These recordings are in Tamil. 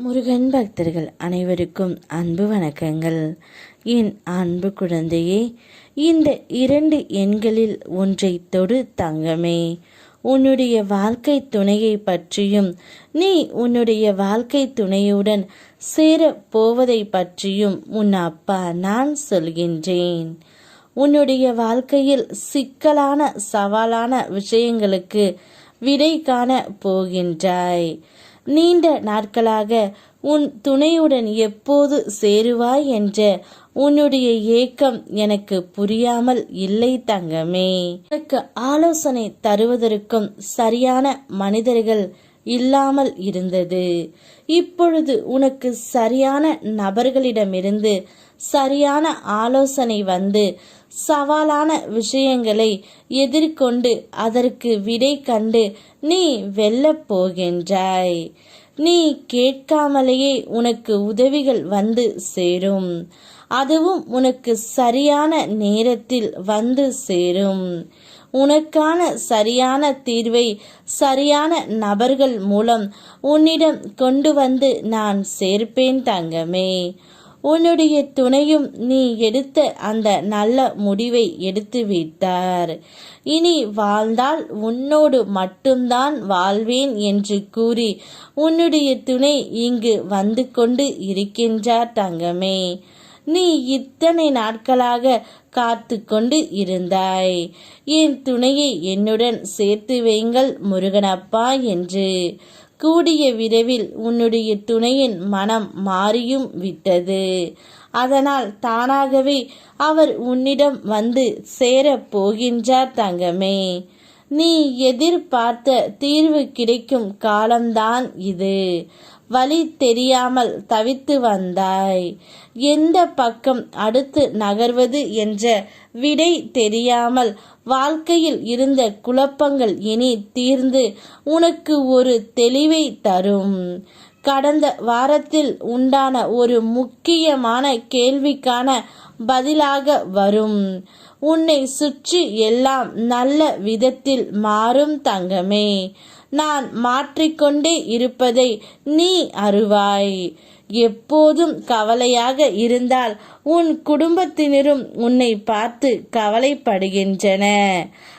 முருகன் பக்தர்கள் அனைவருக்கும் அன்பு வணக்கங்கள். என் அன்பு குழந்தையே இந்த இரண்டு எண்களில் ஒன்றை தொடு தங்கமே. உன்னுடைய வாழ்க்கை துணையை பற்றியும் நீ உன்னுடைய வாழ்க்கை துணையுடன் சேரப் போவதை பற்றியும் உன் அப்பா நான் சொல்கின்றேன். உன்னுடைய வாழ்க்கையில் சிக்கலான சவாலான விஷயங்களுக்கு விடை காண போகின்றாய். நீண்ட நாட்களாக உன் துணையுடன் எப்போது சேருவாய் என்ற உன்னுடைய ஏக்கம் எனக்கு புரியாமல் இல்லை தங்கமே. உனக்கு ஆலோசனை தருவதற்கும் சரியான மனிதர்கள் இல்லாமல் இருந்தது. இப்பொழுது உனக்கு சரியான நபர்களிடமிருந்து சரியான ஆலோசனை வந்து சவாலான விஷயங்களை எதிர்கொண்டு அதற்கு விடை கண்டு நீ வெல்லப் போகின்றாய். நீ கேட்காமலேயே உனக்கு உதவிகள் வந்து சேரும். அதுவும் உனக்கு சரியான நேரத்தில் வந்து சேரும். உனக்கான சரியான தீர்வை சரியான நபர்கள் மூலம் உன்னிடம் கொண்டு வந்து நான் சேர்ப்பேன் தங்கமே. உன்னுடைய துணையும் நீ எடுத்த அந்த நல்ல முடிவை எடுத்து விட்டார். இனி வாழ்ந்தால் உன்னோடு மட்டும்தான் வாழ்வேன் என்று கூறி உன்னுடைய துணை இங்கு வந்து கொண்டு இருக்கின்றார் தங்கமே. நீ இத்தனை நாட்களாக காத்து கொண்டு இருந்தாய். என் துணையை என்னுடன் சேர்த்து வைங்கள் முருகனப்பா என்று. கூடிய விரைவில் உன்னுடைய துணையின் மனம் மாறியும் விட்டது. அதனால் தானாகவே அவர் உன்னிடம் வந்து சேரப் போகின்றார் தங்கமே. நீ எதிர்பார்த்த தீர்வு கிடைக்கும் காலம்தான் இது. வழி தெரியாமல் தவித்து வந்தாய். எந்த பக்கம் அடுத்து நகர்வது என்ற விடை தெரியாமல் வாழ்க்கையில் இருந்த குழப்பங்கள் இனி தீர்ந்து உனக்கு ஒரு தெளிவை தரும். கடந்த வாரத்தில் உண்டான ஒரு முக்கியமான கேள்விக்கான பதிலாக வரும். உன்னை சுற்றி எல்லாம் நல்ல விதத்தில் மாறும் தங்கமே. நான் மாற்றிக்கொண்டே இருப்பதை நீ அருவாய். எப்போதும் கவலையாக இருந்தால் உன் குடும்பத்தினரும் உன்னை பார்த்து கவலைப்படுகின்றன.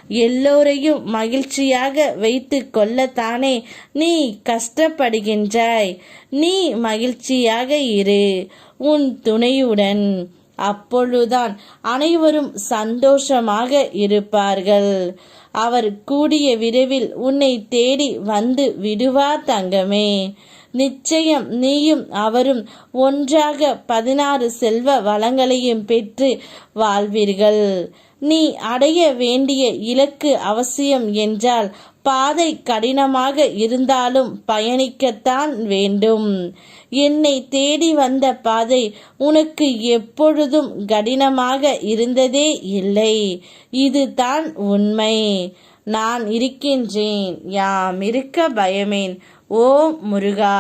எல்லோரையும் மகிழ்ச்சியாக வைத்து கொள்ளத்தானே நீ கஷ்டப்படுகின்றாய். நீ மகிழ்ச்சியாக இரு உன் துணையுடன். அப்பொழுதுதான் அனைவரும் சந்தோஷமாக இருப்பார்கள். அவர் கூடிய விரைவில் உன்னை தேடி வந்து விடுவார் தங்கமே. நிச்சயம் நீயும் அவரும் ஒன்றாக பதினாறு செல்வ வளங்களையும் பெற்று வாழ்வீர்கள். நீ அடைய வேண்டிய இலக்கு அவசியம் என்றால் பாதை கடினமாக இருந்தாலும் பயணிக்கத்தான் வேண்டும். என்னை தேடி வந்த பாதை உனக்கு எப்பொழுதும் கடினமாக இருந்ததே இல்லை. இதுதான் உண்மை. நான் இருக்கின்றேன் யாம் இருக்க பயமேன். ஓ முருகா.